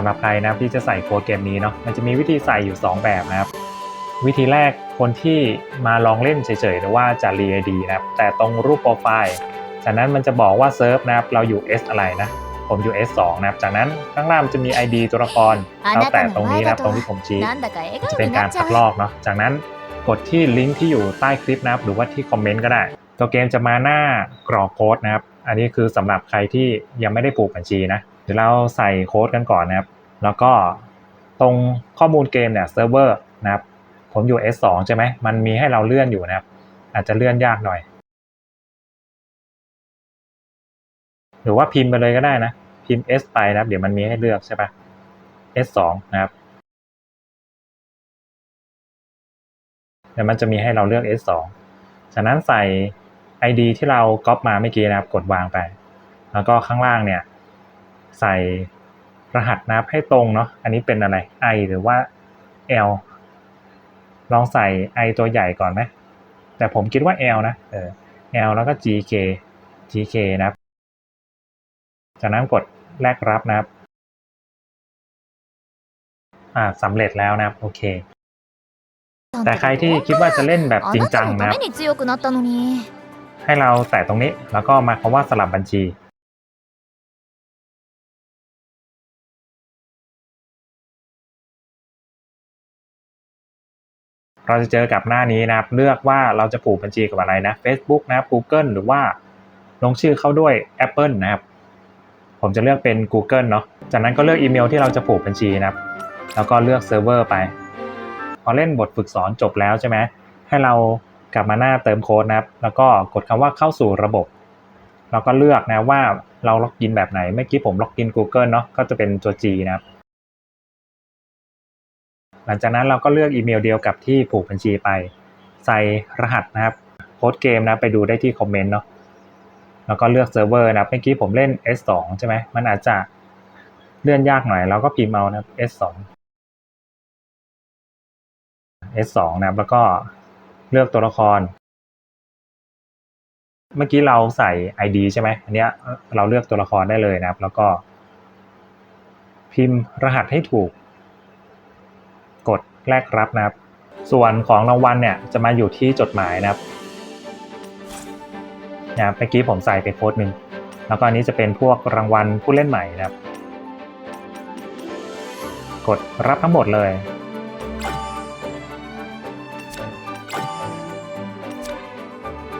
สำหรับใครนะที่จะใส่โค้ดเกมนี้เนาะมันจะมีวิธีใส่อยู่ 2 แบบนะครับวิธีแรกคนที่มาลองเล่นเฉยๆหรือว่าจะรีไอดีนะครับแต่ตรงรูปโปรไฟล์จากนั้นมันจะบอกว่าเซิร์ฟนะครับเราอยู่ S อะไรนะผมอยู่ S2 นะครับจากนั้นข้างล่างจะมี ID ตัวละครแล้วแต่ตรงนี้นะครับตรงที่ผมชี้จะเป็นการคัดลอกเนาะจากนั้นกดที่ลิงก์ที่อยู่ใต้คลิปนะครับหรือว่าที่คอมเมนต์ก็ได้ ตัวเกมจะมาหน้ากรอกโค้ดนะครับ อันนี้คือสำหรับใครที่ยังไม่ได้ผูกบัญชีนะ ดี๋ยวเราใส่โค้ดกันก่อนนะครับ แล้วก็ตรงข้อมูลเกมเนี่ยเซิร์ฟเวอร์นะครับ ผมอยู่ S2 ใช่ไหม มันมีให้เราเลื่อนอยู่นะครับ อาจจะเลื่อนยากหน่อย หรือว่าพิมพ์ไปเลยก็ได้นะ พิมพ์ S ไปนะครับ เดี๋ยวมันมีให้เลือกใช่ปะ S2 นะครับเดี๋ยวมันจะมีให้เราเลือก S2 จากนั้นใส่ ID ที่เราก๊อปมาเมื่อกี้นะครับ กดวางไป แล้วก็ข้างล่างเนี่ย ใส่รหัสนับให้ตรงเนาะ อันนี้เป็นอะไร i หรือว่า l ลองใส่ i ตัวใหญ่ก่อนไหม แต่ผมคิดว่า l นะ เออ l แล้วก็ gk gk นะจากนั้นกดแลกรับนะครับ อ่าสำเร็จแล้วนะครับ โอเค แต่ใครที่คิดว่าจะเล่นแบบจริงจังนะให้เราแตะตรงนี้ แล้วก็มาคำว่าสลับบัญชี เราจะเจอกับหน้านี้นะครับ เลือกว่าเราจะผูกบัญชีกับอะไรนะ Facebook นะครับ Google หรือว่าลงชื่อเข้าด้วย Apple นะครับ ผมจะเลือกเป็น Google เนาะ จากนั้นก็เลือกอีเมลที่เราจะผูกบัญชีนะครับ แล้วก็เลือกเซิร์ฟเวอร์ไป พอเล่นบทฝึกสอนจบแล้วใช่ไหม ให้เรากลับมาหน้าเติมโค้ดนะครับ แล้วก็กดคำว่าเข้าสู่ระบบ เราก็เลือกนะว่าเราล็อกอินแบบไหน เมื่อกี้ผมล็อกอิน Google เนาะ ก็จะเป็นตัว G นะครับ หลังจากนั้นเราก็เลือกอีเมลเดียวกับที่ผูกบัญชีไป ใส่รหัสนะครับโค้ดเกมนะไปดูได้ที่คอมเมนต์เนาะแล้วก็เลือกเซิร์ฟเวอร์นะเมื่อกี้ผมเล่น S2 ใช่ไหมมันอาจจะเลื่อนยากหน่อยเราก็พิมพ์เอานะ S2 S2 นะแล้วก็เลือกตัวละคร เมื่อกี้เราใส่ ID ใช่ไหมอันเนี้ยเราเลือกตัวละครได้เลยนะครับ แล้วก็พิมพ์รหัสให้ถูก แลกรับนะครับ ส่วนของรางวัลเนี่ยจะมาอยู่ที่จดหมายนะครับนะครับเมื่อกี้ผมใส่ไปโค้ดหนึ่งแล้วก็อันนี้จะเป็นพวกรางวัลผู้เล่นใหม่นะครับ กดรับทั้งหมดเลย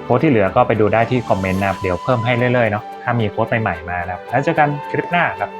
โค้ดที่เหลือก็ไปดูได้ที่คอมเมนต์นะครับ เดี๋ยวเพิ่มให้เรื่อยๆเนาะถ้ามีโค้ดใหม่ๆมานะครับแล้วเจอกันคลิปหน้าครับ